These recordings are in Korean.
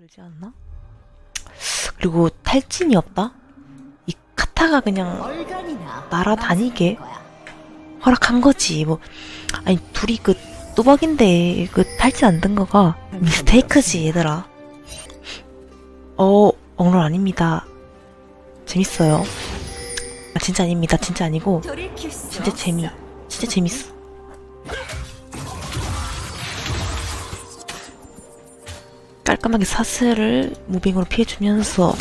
들지 않나? 그리고 탈진이 없다? 이 카타가 그냥 날아다니게. 허락한 거지. 뭐 아니 둘이 그 뚜벅인데 그 탈진 안 든 거가 미스테이크지 얘들아. 어 억울 아닙니다. 재밌어요. 아 진짜 아닙니다. 진짜 아니고 진짜. 재미. 진짜 재밌어. 깔끔하게 사슬을 무빙으로 피해주면서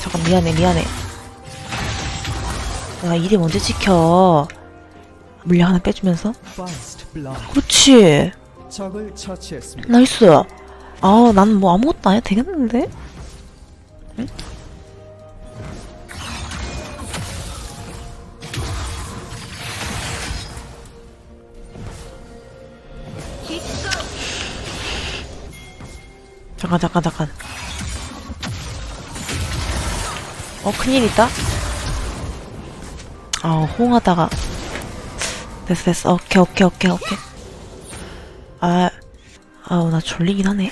잠깐 미안해 미안해 야 이리 먼저 지켜 물량 하나 빼주면서. 그렇지. 나이스 아 나는 뭐 아무것도 안 해도 되겠는데 응? 잠깐 잠깐 잠깐. 어 큰일 있다? 아 호응하다가. 됐어 됐어. 오케이 오케이 오케이 오케이. 아 아우 나 졸리긴 하네.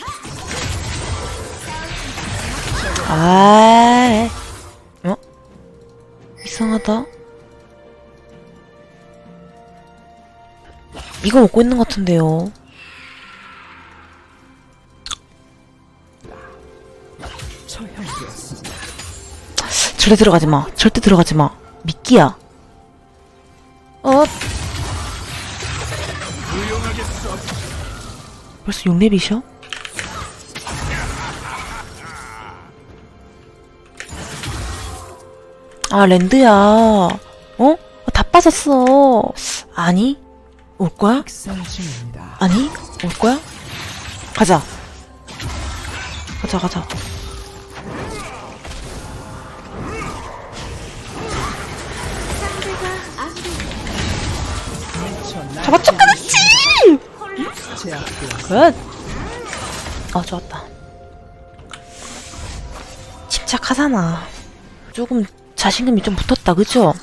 아 어? 이상하다. 이거 먹고 있는 것 같은데요 절대 들어가지 마. 절대 들어가지 마. 미끼야. 어? 벌써 6렙이셔? 아, 랜드야. 어? 다 빠졌어. 아니? 올 거야? 아니? 올 거야? 가자. 가자, 가자. 잡았지, 그렇지! 굿! 어, 좋았다. 침착하잖아. 조금 자신감이 좀 붙었다, 그죠?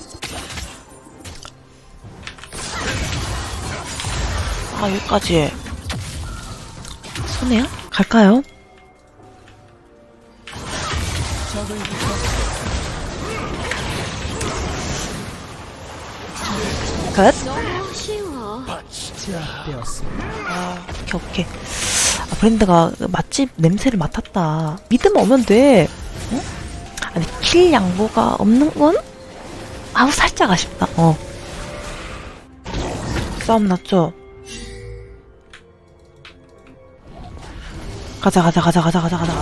아, 여기까지. 손해야? 갈까요? 제압되었습니다. 아, 오케이, 오케이. 아, 브랜드가 맛집 냄새를 맡았다. 믿음 오면 돼. 어? 아니, 킬 양보가 없는 건? 아우, 살짝 아쉽다. 어. 싸움 났죠? 가자, 가자, 가자, 가자, 가자, 가자.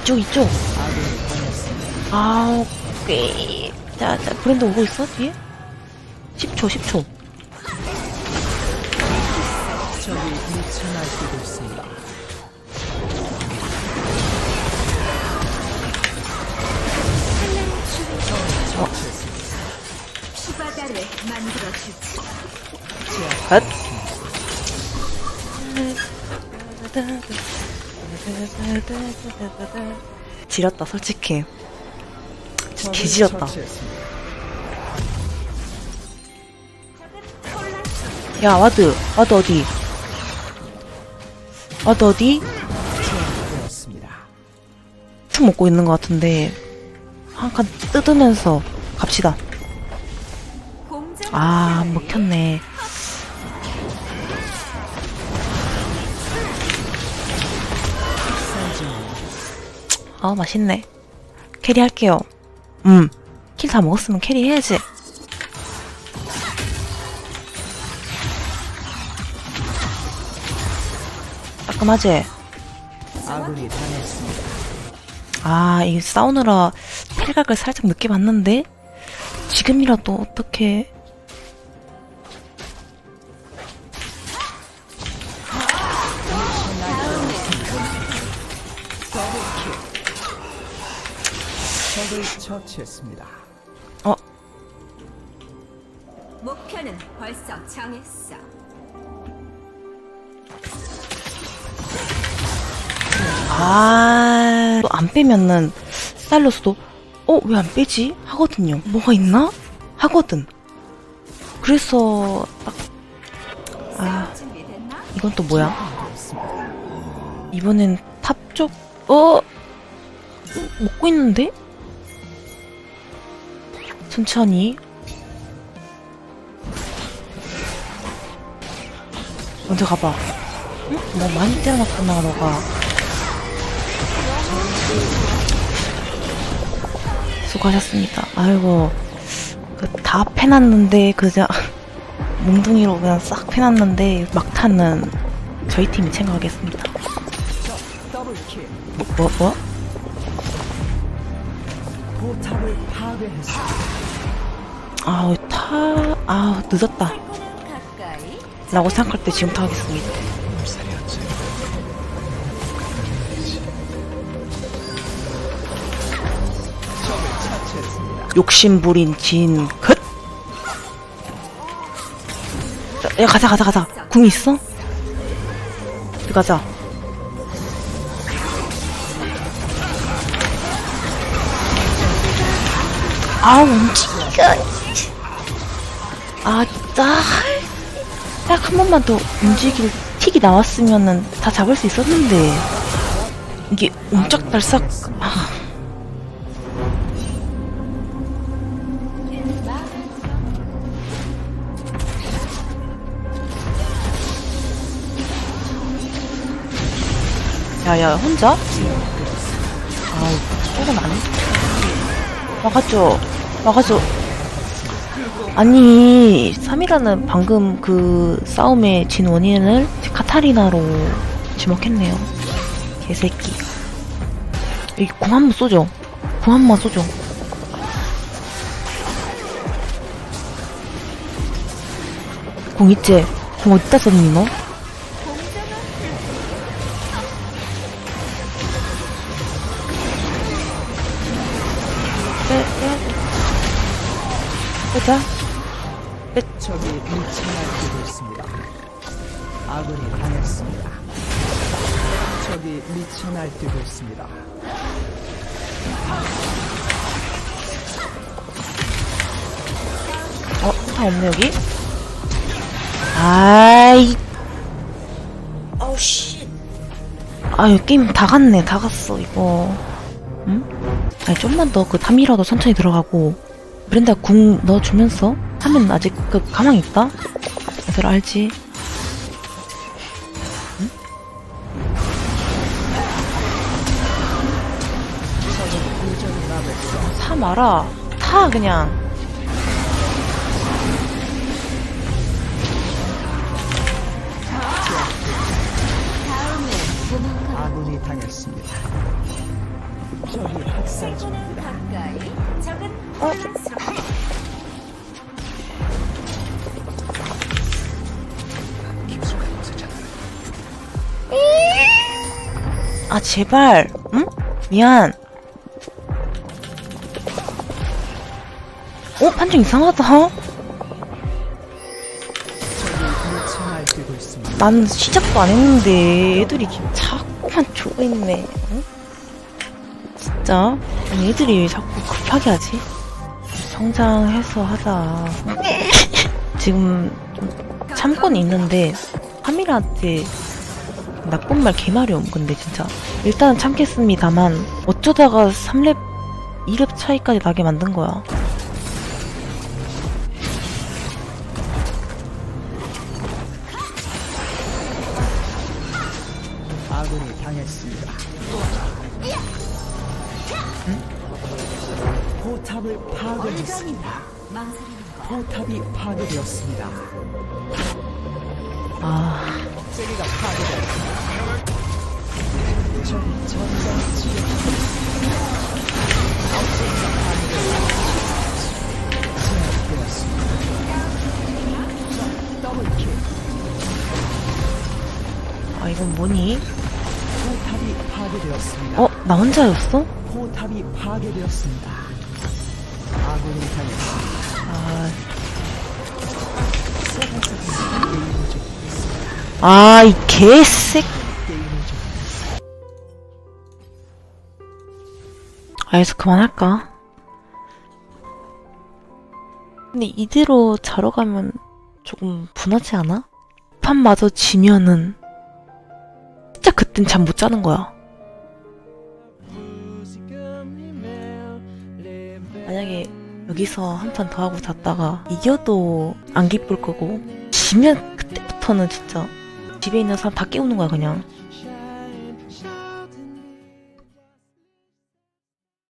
이쪽, 이쪽. 아군이 당했습니다. 아, 오케이. 자, 자, 브랜드 오고 있어, 뒤에? 10초, 10초. 미쳐 날뛰고 있습니다. 만들어주지. 지렸다 솔직히 개지렸다. 야 와드 와드 어디 어디? 제압되었습니다. 틈 먹고 있는 것 같은데 한 칸 뜯으면서 갑시다. 아 먹혔네 아 맛있네 캐리 할게요 음 킬 다 먹었으면 캐리 해야지 깔끔하지? 아군이 당했습니다. 아, 이 싸우느라 텔각을 살짝 늦게 봤는데 지금이라도 어떻게 적을 처치했습니다. 목표는 벌써 정했어. 아, 또안 빼면은 스타일러스도 어, 왜 안 빼지? 하거든요. 뭐가 있나? 하거든. 그래서 딱 아. 이건 또 뭐야? 이번엔 탑 쪽, 어? 먹고 있는데? 천천히. 먼저 가봐. 응? 뭐 많이 때려놨구나, 너가. 수고하셨습니다. 아이고, 그다 패놨는데, 그냥, 몽둥이로 그냥 싹 패놨는데, 막타는 저희 팀이 챙겨가겠습니다. 뭐, 뭐, 뭐? 아우, 타, 아우, 늦었다. 라고 생각할 때 지금부터 하겠습니다. 욕심부린 진, 긋! 자, 야, 가자, 가자, 가자. 궁 있어? 우리 가자. 아, 움직여. 아, 나. 딱한 번만 더 움직일 틱이 나왔으면은 다 잡을 수 있었는데. 이게 옴짝달싹. 아. 야야 혼자? 아우 조금 안 막아줘 막아줘 아니 3이라는 방금 그 싸움의 진 원인을 카타리나로 지목했네요 개새끼 여기 공 한 번 쏘죠 공 한 번 쏘죠 공 있지? 공 어디다 썼니 너? 빼자. 적이 미쳐 날뛰고 있습니다. 아군이 당했습니다. 적이 미쳐 날뛰고 있습니다. 어, 다 없네, 여기? 아이. 아우, 씨. 아유, 게임 다 갔네, 다 갔어, 이거. 응? 아니, 좀만 더그 탐이라도 천천히 들어가고, 브렌다 궁 넣어주면서 하면 아직 그 가망 있다? 얘들 알지? 나눴어. 타 마라. 타, 그냥. 어? 혼란스럽다. 아, 제발. 응? 미안. 어, 판정 이상하다. 난 시작도 안 했는데 애들이 자꾸만 죽어있네. 응? 진짜? 애들이 왜 자꾸 급하게 하지? 성장해서 하자. 지금 좀 참고는 있는데 카미라한테 나쁜 말 개마려움 근데 진짜 일단은 참겠습니다만 어쩌다가 3렙 2렙 차이까지 나게 만든 거야. 포탑을 파괴했습니다. 포탑이 파괴되었습니다. 아 세계가 파괴되었습니다. 적이 전장을 치료. 제압되었습니다. 더블킬. 아 이건 뭐니? 포탑이 파괴되었습니다. 어? 나 혼자였어? 포탑이 파괴되었습니다. 아 아, 이 개색. 알겠어, 그만할까? 근데 이대로 자러 가면 조금 분하지 않아? 판마저 지면은 진짜 그땐 잠 못 자는 거야. 여기서 한 판 더 하고 잤다가 이겨도 안 기쁠 거고. 지면 그때부터는 진짜 집에 있는 사람 다 깨우는 거야 그냥